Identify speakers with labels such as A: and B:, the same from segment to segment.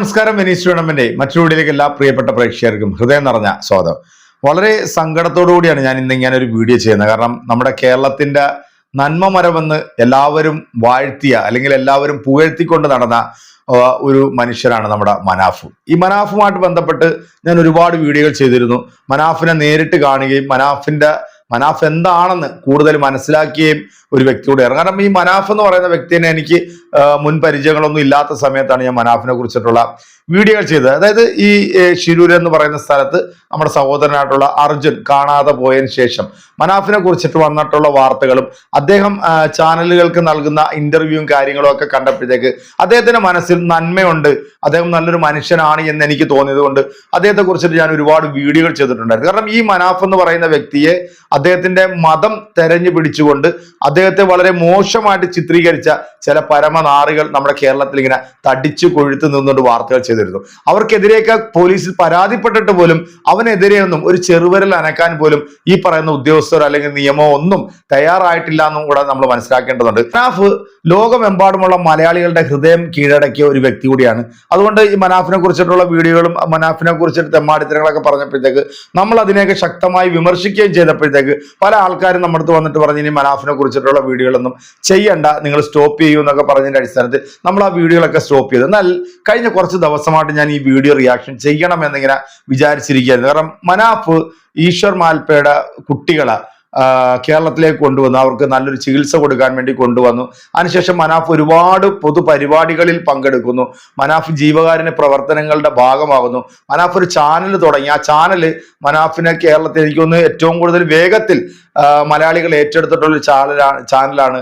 A: നമസ്കാരം Venice tournament മറ്റൊരു വീഡിയോയിലേക്ക് എല്ലാ പ്രിയപ്പെട്ട പ്രേക്ഷകർക്കും ഹൃദയം നിറഞ്ഞ സ്വാഗതം. വളരെ സങ്കടത്തോടു കൂടിയാണ് ഞാൻ ഇന്ന് ഇങ്ങനെ ഒരു വീഡിയോ ചെയ്യുന്നത്. കാരണം നമ്മുടെ കേരളത്തിന്റെ നന്മ മരമെന്ന് എല്ലാവരും വാഴ്ത്തിയ അല്ലെങ്കിൽ എല്ലാവരും പുകഴ്ത്തിക്കൊണ്ട് നടന്ന ഒരു മനുഷ്യരാണ് നമ്മുടെ മനാഫ്. ഈ മനാഫുമായിട്ട് ബന്ധപ്പെട്ട് ഞാൻ ഒരുപാട് വീഡിയോകൾ ചെയ്തിരുന്നു. മനാഫിനെ നേരിട്ട് കാണുകയും മനാഫിന്റെ മനാഫ് എന്താണെന്ന് കൂടുതൽ മനസ്സിലാക്കുകയും ഒരു വ്യക്തിയോട് കാരണം ഈ മനാഫ് എന്ന് പറയുന്ന വ്യക്തിനെ എനിക്ക് മുൻ പരിചയങ്ങളൊന്നും ഇല്ലാത്ത സമയത്താണ് ഞാൻ മനാഫിനെ കുറിച്ചിട്ടുള്ള വീഡിയോകൾ ചെയ്തത് അതായത് ഈ ഷിരൂർ എന്ന് പറയുന്ന സ്ഥലത്ത് നമ്മുടെ സഹോദരനായിട്ടുള്ള അർജുൻ കാണാതെ പോയതിനു ശേഷം മനാഫിനെ കുറിച്ചിട്ട് വന്നിട്ടുള്ള വാർത്തകളും അദ്ദേഹം ചാനലുകൾക്ക് നൽകുന്ന ഇന്റർവ്യൂവും കാര്യങ്ങളും ഒക്കെ കണ്ടപ്പോഴത്തേക്ക് അദ്ദേഹത്തിന്റെ മനസ്സിൽ നന്മയുണ്ട്. അദ്ദേഹം നല്ലൊരു മനുഷ്യനാണ് എന്ന് എനിക്ക് തോന്നിയത് കൊണ്ട് അദ്ദേഹത്തെ കുറിച്ചിട്ട് ഞാൻ ഒരുപാട് വീഡിയോകൾ ചെയ്തിട്ടുണ്ടായിരുന്നു. കാരണം ഈ മനാഫ് എന്ന് പറയുന്ന വ്യക്തിയെ അദ്ദേഹത്തിന്റെ മതം തെരഞ്ഞു പിടിച്ചുകൊണ്ട് അദ്ദേഹത്തെ വളരെ മോശമായിട്ട് ചിത്രീകരിച്ച ചില പരമനാറികൾ നമ്മുടെ കേരളത്തിൽ ഇങ്ങനെ തടിച്ചു കൊഴുത്ത് നിന്നുകൊണ്ട് വാർത്തകൾ ചെയ്തിരുന്നു അവർക്കെതിരെയൊക്കെ പോലീസിൽ പരാതിപ്പെട്ടിട്ട് പോലും അവനെതിരെ ഒന്നും ഒരു ചെറുവിരൽ അനക്കാൻ പോലും ഈ പറയുന്ന ഉദ്യോഗസ്ഥർ അല്ലെങ്കിൽ നിയമമോ ഒന്നും തയ്യാറായിട്ടില്ല എന്നും കൂടെ നമ്മൾ മനസ്സിലാക്കേണ്ടതുണ്ട്. മനാഫ് ലോകമെമ്പാടുമുള്ള മലയാളികളുടെ ഹൃദയം കീഴടക്കിയ ഒരു വ്യക്തി കൂടിയാണ്. അതുകൊണ്ട് ഈ മനാഫിനെ കുറിച്ചിട്ടുള്ള വീഡിയോകളും മനാഫിനെ കുറിച്ചിട്ട് തെമ്മാടിത്തരങ്ങളൊക്കെ പറഞ്ഞപ്പോഴത്തേക്ക് നമ്മൾ അതിനെയൊക്കെ ശക്തമായി വിമർശിക്കുകയും ചെയ്തപ്പോഴത്തേക്ക് പല ആൾക്കാരും നമ്മുടെ അടുത്ത് വന്നിട്ട് പറഞ്ഞ് ഇനി മനാഫിനെ കുറിച്ചിട്ടുള്ള വീഡിയോകളൊന്നും ചെയ്യണ്ട. നിങ്ങൾ സ്റ്റോപ്പ് ചെയ്യൂ എന്നൊക്കെ പറഞ്ഞതിന്റെ അടിസ്ഥാനത്തിൽ നമ്മൾ ആ വീഡിയോകളൊക്കെ സ്റ്റോപ്പ് ചെയ്തു. എന്നാൽ കഴിഞ്ഞ കുറച്ച് ദിവസമായിട്ട് ഞാൻ ഈ വീഡിയോ റിയാക്ഷൻ ചെയ്യണം എന്നിങ്ങനെ വിചാരിച്ചിരിക്കുകയായിരുന്നു. കാരണം മനാഫ് ഈശ്വർ മാൽപ്പയുടെ കുട്ടികളെ കേരളത്തിലേക്ക് കൊണ്ടുവന്നു. അവർക്ക് നല്ലൊരു ചികിത്സ കൊടുക്കാൻ വേണ്ടി കൊണ്ടുവന്നു. അതിനുശേഷം മനാഫ് ഒരുപാട് പൊതുപരിപാടികളിൽ പങ്കെടുക്കുന്നു. മനാഫ് ജീവകാരുണ്യ പ്രവർത്തനങ്ങളുടെ ഭാഗമാകുന്നു മനാഫ് ഒരു ചാനൽ തുടങ്ങി. ആ ചാനൽ മനാഫിനെ കേരളത്തിലേക്ക് ഒന്ന് ഏറ്റവും കൂടുതൽ വേഗത്തിൽ മലയാളികൾ ഏറ്റെടുത്തിട്ടുള്ള ചാനലാണ് ചാനലാണ്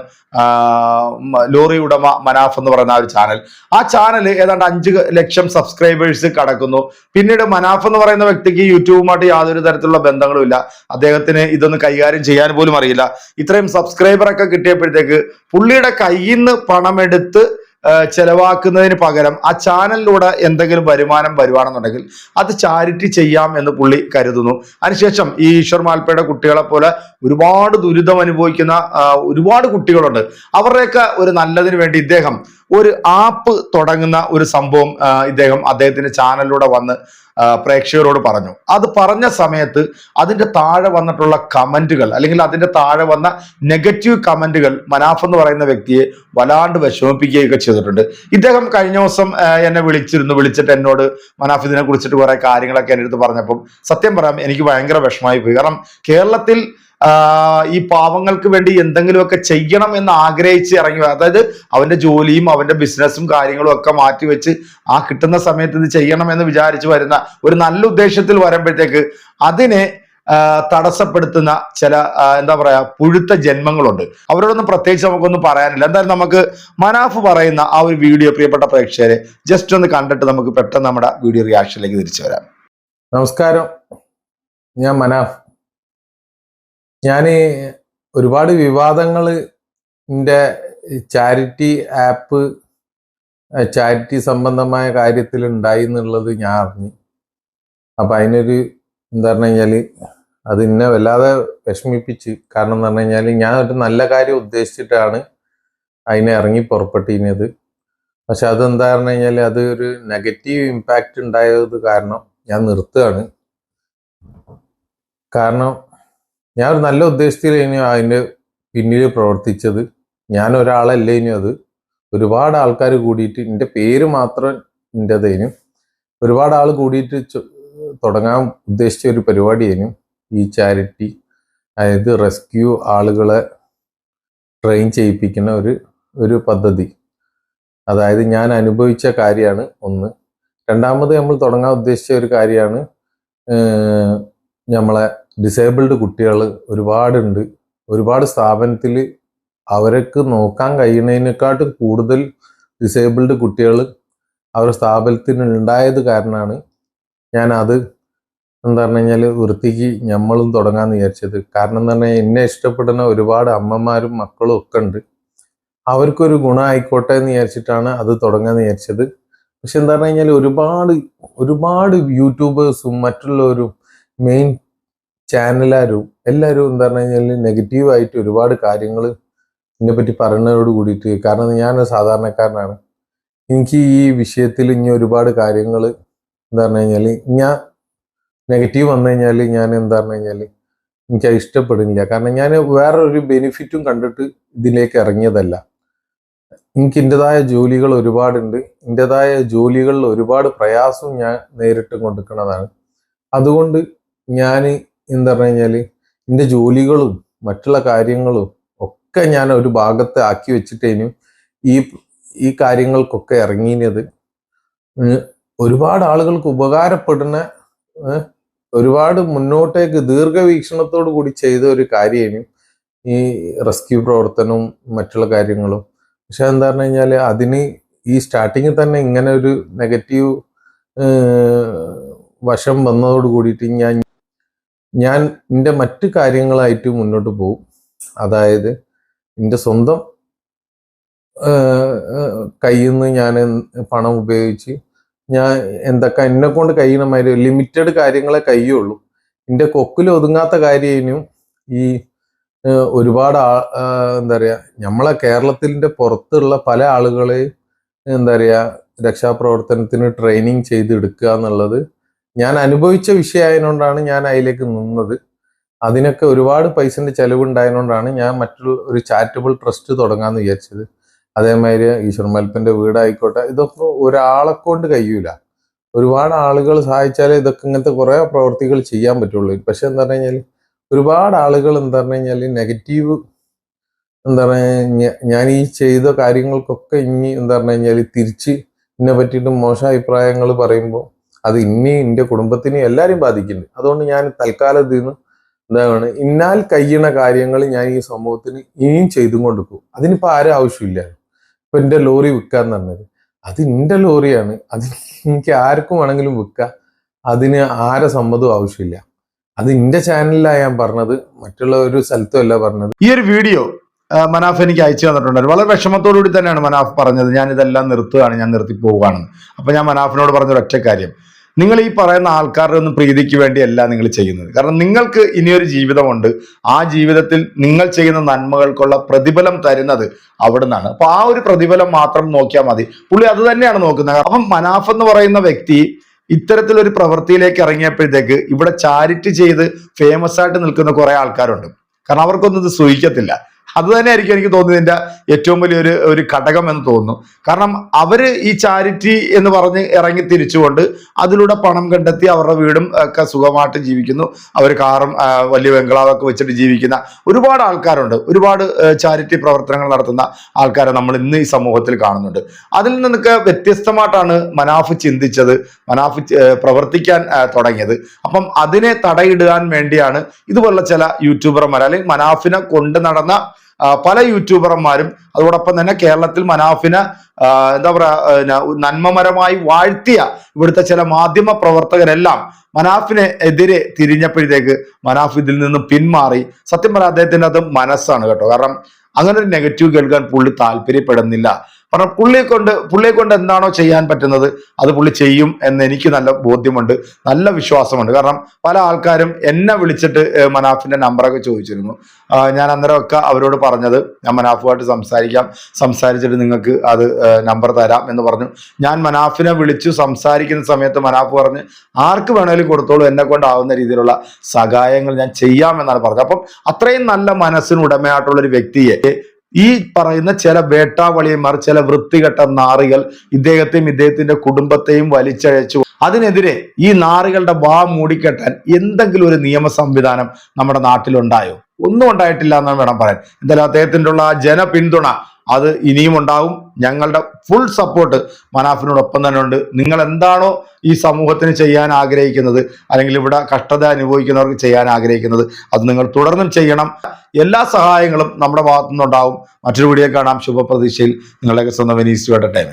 A: ലോറി ഉടമ മനാഫ് എന്ന് പറയുന്ന ആ ഒരു ചാനൽ. ആ ചാനൽ ഏതാണ്ട് അഞ്ച് ലക്ഷം സബ്സ്ക്രൈബേഴ്സ് കടക്കുന്നു. പിന്നീട് മനാഫ് എന്ന് പറയുന്ന വ്യക്തിക്ക് യൂട്യൂബുമായിട്ട് യാതൊരു തരത്തിലുള്ള ബന്ധങ്ങളും അദ്ദേഹത്തിന് ഇതൊന്ന് കൈകാര്യം ചെയ്യാൻ പോലും അറിയില്ല. ഇത്രയും സബ്സ്ക്രൈബറൊക്കെ കിട്ടിയപ്പോഴത്തേക്ക് പുള്ളിയുടെ കയ്യിൽ നിന്ന് പണമെടുത്ത് ചെലവാക്കുന്നതിന് പകരം ആ ചാനലിലൂടെ എന്തെങ്കിലും വരുമാനം വരുവാണെന്നുണ്ടെങ്കിൽ അത് ചാരിറ്റി ചെയ്യാം എന്ന് പുള്ളി കരുതുന്നു. അതിനുശേഷം ഈ ഈശ്വർ മാൽപ്പയുടെ കുട്ടികളെ പോലെ ഒരുപാട് ദുരിതം അനുഭവിക്കുന്ന ഒരുപാട് കുട്ടികളുണ്ട്. അവരുടെയൊക്കെ ഒരു നല്ലതിന് വേണ്ടി ഇദ്ദേഹം ഒരു ആപ്പ് തുടങ്ങുന്ന ഒരു സംഭവം ഇദ്ദേഹം അദ്ദേഹത്തിന്റെ ചാനലിലൂടെ വന്ന് പ്രേക്ഷകരോട് പറഞ്ഞു. അത് പറഞ്ഞ സമയത്ത് അതിന്റെ താഴെ വന്നിട്ടുള്ള കമന്റുകൾ അല്ലെങ്കിൽ അതിന്റെ താഴെ വന്ന നെഗറ്റീവ് കമന്റുകൾ മനാഫ് എന്ന് പറയുന്ന വ്യക്തിയെ വല്ലാണ്ട് വിഷമിപ്പിക്കുകയൊക്കെ ചെയ്തിട്ടുണ്ട്. ഇദ്ദേഹം കഴിഞ്ഞ ദിവസം എന്നെ വിളിച്ചിരുന്നു വിളിച്ചിട്ട് എന്നോട് മനാഫ് ഇതിനെ കുറിച്ചിട്ട് കുറെ കാര്യങ്ങളൊക്കെ എന്റെ അടുത്ത് പറഞ്ഞപ്പം സത്യം പറയാം എനിക്ക് ഭയങ്കര വിഷമമായി പോയി. കാരണം കേരളത്തിൽ ഈ പാവങ്ങൾക്ക് വേണ്ടി എന്തെങ്കിലുമൊക്കെ ചെയ്യണം എന്ന് ആഗ്രഹിച്ച് ഇറങ്ങി അതായത് അവന്റെ ജോലിയും അവന്റെ ബിസിനസ്സും കാര്യങ്ങളും ഒക്കെ മാറ്റിവെച്ച് ആ കിട്ടുന്ന സമയത്ത് ഇത് ചെയ്യണം എന്ന് വിചാരിച്ച് വരുന്ന ഒരു നല്ല ഉദ്ദേശത്തിൽ വരുമ്പോഴത്തേക്ക് അതിനെ തടസ്സപ്പെടുത്തുന്ന ചില എന്താ പറയാ പുഴുത്ത ജന്മങ്ങളുണ്ട്. അവരോടൊന്നും പ്രത്യേകിച്ച് നമുക്കൊന്നും പറയാനില്ല. എന്തായാലും നമുക്ക് മനാഫ് പറയുന്ന ആ ഒരു വീഡിയോ പ്രിയപ്പെട്ട പ്രേക്ഷകരെ ജസ്റ്റ് ഒന്ന് കണ്ടിട്ട് നമുക്ക് പെട്ടെന്ന് നമ്മുടെ വീഡിയോ റിയാക്ഷനിലേക്ക് തിരിച്ചു വരാം.
B: നമസ്കാരം. ഞാൻ മനാഫ്. ഞാൻ ഒരുപാട് വിവാദങ്ങൾ എന്റെ ചാരിറ്റി ആപ്പ് ചാരിറ്റി സംബന്ധമായ കാര്യത്തിൽ ഉണ്ടായി എന്നുള്ളത് ഞാൻ അറിഞ്ഞു. അപ്പം അതിനൊരു എന്താ പറഞ്ഞു കഴിഞ്ഞാൽ അത് എന്നെ വല്ലാതെ വിഷമിപ്പിച്ച്. കാരണം എന്ന് പറഞ്ഞു കഴിഞ്ഞാൽ ഞാൻ ഒരു നല്ല കാര്യം ഉദ്ദേശിച്ചിട്ടാണ് അതിനെ ഇറങ്ങി പുറപ്പെട്ടിരുന്നത്. പക്ഷെ അതെന്താ പറഞ്ഞു കഴിഞ്ഞാൽ അത് ഒരു നെഗറ്റീവ് ഇമ്പാക്റ്റ് ഉണ്ടായത് കാരണം ഞാൻ നിർത്തുകയാണ്. കാരണം ഞാൻ ഒരു നല്ല ഉദ്ദേശത്തിൽ ഇനി അതിന്റെ പിന്നിൽ പ്രവർത്തിച്ചത് ഞാൻ ഒരാളല്ല ഇനി അത്. ഒരുപാട് ആൾക്കാർ കൂടിയിട്ട് എന്റെ പേര് മാത്രം എന്റെതേനു ഒരുപാട് ആൾ കൂടിയിട്ട് തുടങ്ങാൻ ഉദ്ദേശിച്ച ഒരു പരിപാടിയേനും ഈ ചാരിറ്റി അതായത് റെസ്ക്യൂ ആളുകളെ ട്രെയിൻ ചെയ്യിപ്പിക്കുന്ന ഒരു ഒരു പദ്ധതി. അതായത് ഞാൻ അനുഭവിച്ച കാര്യമാണ് ഒന്ന്. രണ്ടാമത് നമ്മൾ തുടങ്ങാൻ ഉദ്ദേശിച്ച ഒരു കാര്യമാണ് നമ്മളെ ഡിസേബിൾഡ് കുട്ടികൾ ഒരുപാടുണ്ട്. ഒരുപാട് സ്ഥാപനത്തിൽ അവർക്ക് നോക്കാൻ കഴിയുന്നതിനെക്കാട്ടും കൂടുതൽ ഡിസേബിൾഡ് കുട്ടികൾ അവർ സ്ഥാപനത്തിന് ഉണ്ടായത് കാരണമാണ് ഞാൻ അത് എന്താ പറഞ്ഞു കഴിഞ്ഞാൽ വൃത്തിക്ക് നമ്മളും തുടങ്ങാൻ വിചാരിച്ചത്. കാരണം എന്ന് പറഞ്ഞാൽ എന്നെ ഇഷ്ടപ്പെടുന്ന ഒരുപാട് അമ്മമാരും മക്കളും ഒക്കെ ഉണ്ട്. അവർക്കൊരു ഗുണമായിക്കോട്ടെ എന്ന് വിചാരിച്ചിട്ടാണ് അത് തുടങ്ങാമെന്ന് വിചാരിച്ചത്. പക്ഷെ എന്താ പറഞ്ഞു കഴിഞ്ഞാൽ ഒരുപാട് ഒരുപാട് യൂട്യൂബേഴ്സും മറ്റുള്ളവരും മെയിൻ ചാനലുകാരും എല്ലാവരും എന്താ പറഞ്ഞു കഴിഞ്ഞാൽ നെഗറ്റീവായിട്ട് ഒരുപാട് കാര്യങ്ങൾ ഇതിനെപ്പറ്റി പറയുന്നതോട് കൂടിയിട്ട് കാരണം ഞാൻ ഒരു സാധാരണക്കാരനാണ്. എനിക്ക് ഈ വിഷയത്തിൽ ഇനി ഒരുപാട് കാര്യങ്ങൾ എന്താ പറഞ്ഞു കഴിഞ്ഞാൽ ഞാൻ നെഗറ്റീവ് വന്നു കഴിഞ്ഞാൽ ഞാൻ എന്താ പറഞ്ഞു കഴിഞ്ഞാൽ എനിക്ക് ഇഷ്ടപ്പെടുന്നില്ല. കാരണം ഞാൻ വേറൊരു ബെനിഫിറ്റും കണ്ടിട്ട് ഇതിലേക്ക് ഇറങ്ങിയതല്ല. എനിക്ക് എന്റെതായ ജോലികൾ ഒരുപാടുണ്ട്. എന്റെതായ ജോലികളിൽ ഒരുപാട് പ്രയാസവും ഞാൻ നേരിട്ട് കൊടുക്കുന്നതാണ് അതുകൊണ്ട് ഞാൻ എന്താ പറഞ്ഞു കഴിഞ്ഞാൽ എന്റെ ജോലികളും മറ്റുള്ള കാര്യങ്ങളും ഒക്കെ ഞാൻ ഒരു ഭാഗത്ത് ആക്കി വെച്ചിട്ടേനു ഈ ഈ കാര്യങ്ങൾക്കൊക്കെ ഇറങ്ങിയത്. ഒരുപാട് ആളുകൾക്ക് ഉപകാരപ്പെടുന്ന ഒരുപാട് മുന്നോട്ടേക്ക് ദീർഘവീക്ഷണത്തോടു കൂടി ചെയ്ത ഒരു കാര്യമാണ് ഈ റെസ്ക്യൂ പ്രവർത്തനവും മറ്റുള്ള കാര്യങ്ങളും. പക്ഷെ എന്താ പറഞ്ഞു കഴിഞ്ഞാൽ അതിന് ഈ സ്റ്റാർട്ടിങ്ങിൽ തന്നെ ഇങ്ങനെ ഒരു നെഗറ്റീവ് വശം വന്നതോട് കൂടിയിട്ട് ഞാൻ ഞാൻ എന്റെ മറ്റ് കാര്യങ്ങളായിട്ട് മുന്നോട്ട് പോകും അതായത് എന്റെ സ്വന്തം കയ്യിൽ നിന്ന് ഞാൻ പണം ഉപയോഗിച്ച് ഞാൻ എന്തൊക്കെ എന്നെ കൊണ്ട് കഴിയുന്ന മാതിരി ലിമിറ്റഡ് കാര്യങ്ങളെ കഴിയുള്ളൂ. എന്റെ കൊക്കിൽ ഒതുങ്ങാത്ത കാര്യനും ഈ ഒരുപാട് ആ എന്താ പറയുക നമ്മളെ കേരളത്തിന്റെ പുറത്തുള്ള പല ആളുകളെയും എന്താ പറയുക രക്ഷാപ്രവർത്തനത്തിന് ട്രെയിനിങ് ചെയ്തെടുക്കുക എന്നുള്ളത് ഞാൻ അനുഭവിച്ച വിഷയമായതുകൊണ്ടാണ് ഞാൻ അതിലേക്ക് നിന്നത്. അതിനൊക്കെ ഒരുപാട് പൈസന്റെ ചെലവുണ്ടായതുകൊണ്ടാണ് ഞാൻ മറ്റുള്ള ഒരു ചാരിറ്റബിൾ ട്രസ്റ്റ് തുടങ്ങാന്ന് വിചാരിച്ചത്. അതേമാതിരി ഈശ്വർ മൽപ്പന്റെ വീടായിക്കോട്ടെ ഇതൊക്കെ ഒരാളെ കൊണ്ട് കഴിയൂല. ഒരുപാട് ആളുകൾ സഹായിച്ചാലേ ഇതൊക്കെ ഇങ്ങനത്തെ കുറെ പ്രവൃത്തികൾ ചെയ്യാൻ പറ്റുള്ളൂ. പക്ഷെ എന്താ പറഞ്ഞു കഴിഞ്ഞാൽ ഒരുപാട് ആളുകൾ എന്താ പറഞ്ഞു കഴിഞ്ഞാൽ നെഗറ്റീവ് എന്താ പറയുക ഞാൻ ഈ ചെയ്ത കാര്യങ്ങൾക്കൊക്കെ ഇനി എന്താ പറഞ്ഞു കഴിഞ്ഞാൽ തിരിച്ച് എന്നെ പറ്റിയിട്ട് മോശം അഭിപ്രായങ്ങൾ പറയുമ്പോൾ അത് ഇനി എന്റെ കുടുംബത്തിനെ എല്ലാവരെയും ബാധിക്കുന്നുണ്ട് അതുകൊണ്ട് ഞാൻ തൽക്കാലം നിന്ന് എന്താണ് ഇന്നാൽ കഴിയണ കാര്യങ്ങൾ ഞാൻ ഈ സമൂഹത്തിന് ഇനിയും ചെയ്തും കൊടുക്കും അതിനിപ്പോൾ ആരും ആവശ്യമില്ല. ഇപ്പൊ എന്റെ ലോറി വിൽക്കാന്ന് പറഞ്ഞത്. അത് എന്റെ ലോറിയാണ്. അത് എനിക്ക് ആർക്കും വേണമെങ്കിലും വിൽക്കാം. അതിന് ആരെ സമ്മതവും ആവശ്യമില്ല. അത് എന്റെ ചാനലിലാണ് ഞാൻ പറഞ്ഞത്. മറ്റുള്ള ഒരു സ്ഥലത്തും അല്ല പറഞ്ഞത്.
A: ഈ ഒരു വീഡിയോ മനാഫ് എനിക്ക് അയച്ചു തന്നിട്ടുണ്ടായിരുന്നു വളരെ വിഷമത്തോടുകൂടി തന്നെയാണ് മനാഫ് പറഞ്ഞത്. ഞാൻ ഇതെല്ലാം നിർത്തുകയാണ് ഞാൻ നിർത്തി പോവുകയാണെന്ന് അപ്പൊ ഞാൻ മനാഫിനോട് പറഞ്ഞ ഒറ്റ കാര്യം. നിങ്ങൾ ഈ പറയുന്ന ആൾക്കാരുടെ ഒന്നും പ്രീതിക്ക് വേണ്ടിയല്ല നിങ്ങൾ ചെയ്യുന്നത്. കാരണം നിങ്ങൾക്ക് ഇനിയൊരു ജീവിതമുണ്ട്. ആ ജീവിതത്തിൽ നിങ്ങൾ ചെയ്യുന്ന നന്മകൾക്കുള്ള പ്രതിഫലം തരുന്നത് അവിടെ നിന്നാണ് അപ്പൊ ആ ഒരു പ്രതിഫലം മാത്രം നോക്കിയാൽ മതി. പുള്ളി അത് തന്നെയാണ് നോക്കുന്നത്. അപ്പം മനാഫ് എന്ന് പറയുന്ന വ്യക്തി ഇത്തരത്തിലൊരു പ്രവൃത്തിയിലേക്ക് ഇറങ്ങിയപ്പോഴത്തേക്ക് ഇവിടെ ചാരിറ്റി ചെയ്ത് ഫേമസ് ആയിട്ട് നിൽക്കുന്ന കുറെ ആൾക്കാരുണ്ട്. കാരണം അവർക്കൊന്നും ഇത് സൂഹിക്കത്തില്ല അത് തന്നെയായിരിക്കും എനിക്ക് തോന്നുന്നത് ഇതിന്റെ ഏറ്റവും വലിയൊരു ഒരു ഘടകം എന്ന് തോന്നുന്നു. കാരണം അവർ ഈ ചാരിറ്റി എന്ന് പറഞ്ഞ് ഇറങ്ങി തിരിച്ചുകൊണ്ട് അതിലൂടെ പണം കണ്ടെത്തി അവരുടെ വീടും ഒക്കെ സുഖമായിട്ട് ജീവിക്കുന്നു. അവർ കാറും വലിയ ബംഗ്ലാവൊക്കെ വെച്ചിട്ട് ജീവിക്കുന്ന ഒരുപാട് ആൾക്കാരുണ്ട്. ഒരുപാട് ചാരിറ്റി പ്രവർത്തനങ്ങൾ നടത്തുന്ന ആൾക്കാരെ നമ്മൾ ഇന്ന് ഈ സമൂഹത്തിൽ കാണുന്നുണ്ട്. അതിൽ നിന്നൊക്കെ വ്യത്യസ്തമായിട്ടാണ് മനാഫ് ചിന്തിച്ചത് മനാഫ് പ്രവർത്തിക്കാൻ തുടങ്ങിയത്. അപ്പം അതിനെ തടയിടാൻ വേണ്ടിയാണ് ഇതുപോലുള്ള ചില യൂട്യൂബർമാർ അല്ലെങ്കിൽ മനാഫിനെ കൊണ്ട് നടന്ന പല യൂട്യൂബർമാരും അതോടൊപ്പം തന്നെ കേരളത്തിൽ മനാഫിനെ എന്താ പറയാ നന്മമരമായി വാഴ്ത്തിയ ഇവിടുത്തെ ചില മാധ്യമ പ്രവർത്തകരെല്ലാം മനാഫിനെ എതിരെ തിരിഞ്ഞപ്പോഴത്തേക്ക് മനാഫ് ഇതിൽ നിന്ന് പിന്മാറി. സത്യം പറഞ്ഞാൽ അദ്ദേഹത്തിന്റെ അത് മനസ്സാണ് കേട്ടോ. കാരണം അങ്ങനെ ഒരു നെഗറ്റീവ് കേൾക്കാൻ പുള്ളി താല്പര്യപ്പെടുന്നില്ല. കാരണം പുള്ളിയെ കൊണ്ട് പുള്ളിയെ കൊണ്ട് എന്താണോ ചെയ്യാൻ പറ്റുന്നത് അത് പുള്ളി ചെയ്യും എന്ന് എനിക്ക് നല്ല ബോധ്യമുണ്ട് നല്ല വിശ്വാസമുണ്ട്. കാരണം പല ആൾക്കാരും എന്നെ വിളിച്ചിട്ട് മനാഫിന്റെ നമ്പറൊക്കെ ചോദിച്ചിരുന്നു. ഞാൻ അന്നേരമൊക്കെ അവരോട് പറഞ്ഞത് ഞാൻ മനാഫുമായിട്ട് സംസാരിക്കാം സംസാരിച്ചിട്ട് നിങ്ങൾക്ക് അത് നമ്പർ തരാം എന്ന് പറഞ്ഞു. ഞാൻ മനാഫിനെ വിളിച്ചു സംസാരിക്കുന്ന സമയത്ത് മനാഫ് പറഞ്ഞ് ആർക്ക് വേണേലും കൊടുത്തോളൂ എന്നെ കൊണ്ടാവുന്ന രീതിയിലുള്ള സഹായങ്ങൾ ഞാൻ ചെയ്യാമെന്നാണ് പറഞ്ഞത്. അപ്പം അത്രയും നല്ല മനസ്സിന് ഉടമയായിട്ടുള്ള ഒരു വ്യക്തിയെ ഈ പറയുന്ന ചില വേട്ടാവളിയന്മാർ ചില വൃത്തികെട്ട നാറികൾ ഇദ്ദേഹത്തെയും ഇദ്ദേഹത്തിന്റെ കുടുംബത്തെയും വലിച്ചഴച്ചു. അതിനെതിരെ ഈ നാറികളുടെ വാ മൂടിക്കെട്ടാൻ എന്തെങ്കിലും ഒരു നിയമ സംവിധാനം നമ്മുടെ നാട്ടിലുണ്ടായോ? ഒന്നും ഉണ്ടായിട്ടില്ല എന്നാണ് വേണം പറയാൻ. എന്തായാലും അദ്ദേഹത്തിന്റെ ഉള്ള ആ ജന പിന്തുണ അത് ഇനിയും ഉണ്ടാവും ഞങ്ങളുടെ ഫുൾ സപ്പോർട്ട് മനാഫിനോടൊപ്പം തന്നെ ഉണ്ട്. നിങ്ങൾ എന്താണോ ഈ സമൂഹത്തിന് ചെയ്യാൻ ആഗ്രഹിക്കുന്നത് അല്ലെങ്കിൽ ഇവിടെ കഷ്ടത അനുഭവിക്കുന്നവർക്ക് ചെയ്യാൻ ആഗ്രഹിക്കുന്നത് അത് നിങ്ങൾ തുടർന്നും ചെയ്യണം. എല്ലാ സഹായങ്ങളും നമ്മുടെ ഭാഗത്തുനിന്നുണ്ടാവും മറ്റൊരു വീഡിയോ കാണാം. ശുഭപ്രതീക്ഷയിൽ. നിങ്ങളുടെയൊക്കെ സ്വന്തം വെനീസ് ടൈം